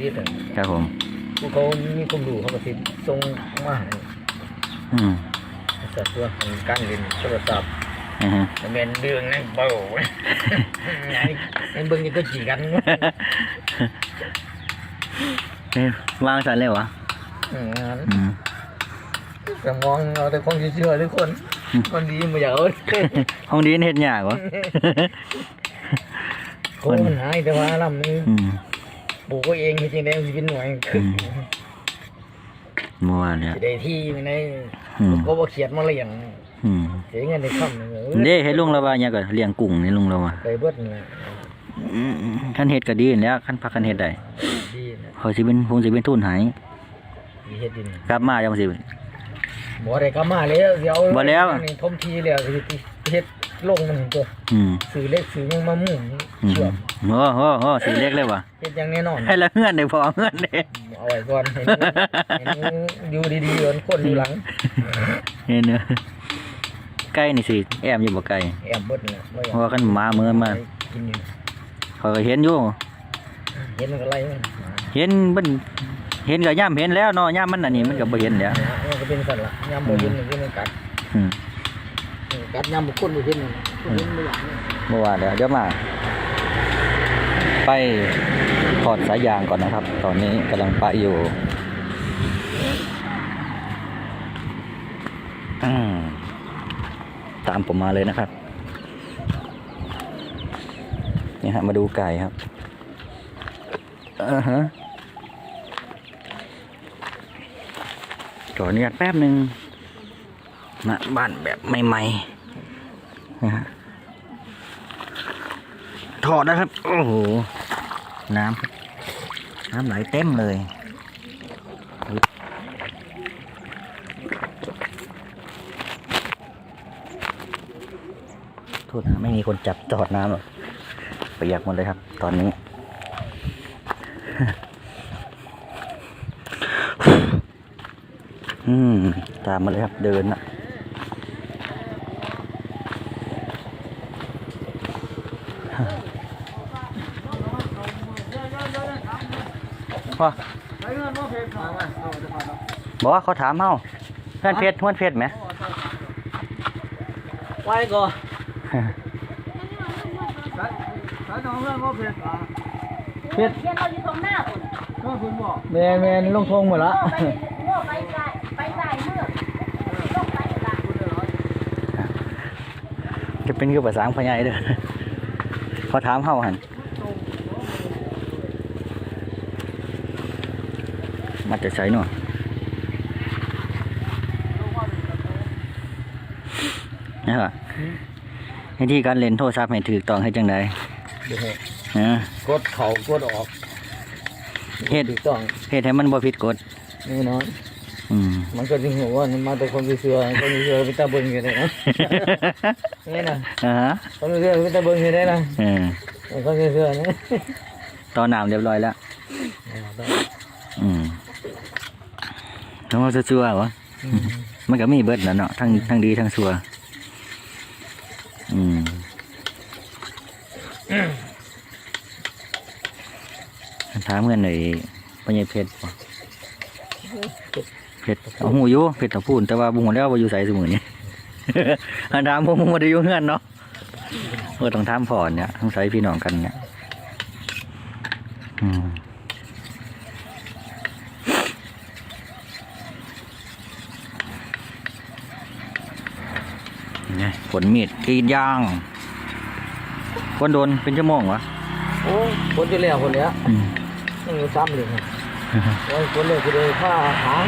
รีดอะครับผมพวกเขามีความรู้เขาก็สิส่งมาให้อืมสัตว์ตัวของการเรียนโทรศัพท์อือฮึแต่แม่นเรื่องนั่นเบาไอ้ไอ้เบิ่งนี่ก็จีกันนี่วางสันเลยวะอืมอืมแต่มองเอาแต่คนเชื่อๆทุกคนอืมคนดีมาอยากเอาห้องดีนเฮ็ดยากวะโคนมันหายแต่ว่าลำนี้ อืม ปลูกก็เองจริงๆแล้วชีวิตหน่วยคือมเมื่อวานเนี่ยสิได้ที่ไม่ได้อืมก็บ่เขียดมาเลี้ยงอืมเสียเงินในคำนึงเด้เฮ็ดลุงแล้วว่าเนี่ยก็เลี้ยงกุ้งนี่ลุงแล้วว่าไปเบิดนี่อืมคันเฮ็ดก็ดีนั่นแหล้วคันพักคันเฮ็ดได้ดีนะเขาสิเป็นคงสิเป็นทุนให้ดีเฮ็ดดินกลับมาจังสิบ่ได้กลับมาแล้วเดี๋ยวบ่แล้วนี่ทมทีแล้วสิเฮ็ด ลงมันตัวอืมสื่อเล็กสื่อยังมามุ่งอืมเชื่อมโอ้โหโหสีเล็กเลยว่ะเฮ็ดอย่างแน่นอน ให้ละเงื่อนได้พอเงื่อนเด้เอาไว้ก่อนให้หนูให้หนูอยู่ดีๆอยู่คนอยู่หลัง เห็นเนอะไก่นี่สิแอมอยู่บ่ไก่แอบเบิดนี่บ่อยากเพราะว่าคันหมาเมือมากินอยู่เขาก็เห็นอยู่ เห็นมันก็ไล่มันเห็นมันเห็นก็ย่ำเห็นแล้วเนาะย่ำมันอันนี้มันก็บ่เห็นแล้วมันก็เป็นสัตว์ละยามบ่เห็นมันก็มันกัดอืม กัดยามบุคคลบ่เห็นมันคนเห็นบ่อยากเนี่ยเมื่อวานเดี๋ยวเดี๋ยวมา ไปถอดสายยางก่อนนะครับ ตอนนี้กำลังไปอยู่ตามผมมาเลยนะครับนี่ฮะมาดูไก่ครับอ่าฮะขออนุญาตแป๊บหนึ่งนะบ้านแบบใหม่ ๆ ถอดนะครับ โอ้โห น้ำน้ำไหลเต็มเลย โทษนะไม่มีคนจับจอดน้ำหรอกเปียกหมดเลยครับ ตอนนี้ อืม ตามมาเลยครับเดินนะ ว่าบอกว่าเขาถามเฮาเพื่อนเพชรเพื่อนเพชรไหมไว้ก่อนสายน้องเรื่องก็เผ็ดอะเรียนเราอยู่ตรงหน้าคุณก็คุณบอกแม่แม่ลงทงหมดละไปโง่ไปจ่ายไปจ่ายเมื่อลงไปละจะเป็นคือภาษาพญายเด้อ เขาถามเฮาหันมาจะใช้เนาะนี่ฮะวิธีการเล่นโทรศัพท์ให้ถูกต้องให้จังไดนะกดเขากดออกเฮ็ดถูกต้องเฮ็ดให้มันบ่ผิดกฎแน่นอนอื มมันก็จริงหัวามันมาแต่คนเชื่อคนเชื่อไปตาเบิ้งอยู่เลยนะนี่นะอ่าฮะคนเชื่อไปตาเบิ้งอยู่ได้นะเออคนเชื่อนี่ตอนน้ำเรียบร้อยแล้วอืมทั้งว่าชั่วๆวะมันก็มีเบิดนะเนาะทั้งทั้งดีทั้งชั่วอืมถามเงินหน่อยปัญญาเพชรบ่เพชร เอาหูอยู่เพชรตะพูนแต่ว่าบุ้งแล้วว่าอยู่ใส่สมุนนี่อันถามผมมาได้อยู่เงินเนาะเออต้องถามพ่อเนี่ยต้องใส่พี่น้องกันเนี่ยอืมไงผลมีดกรีดยางคนโดนเป็นชั่วโมงวะโอ้คนที่แล้วคนเนี้ยอืมยังอยู่ซ้ำเลยโอ้ย คนเลยคือเลยผ้าหาง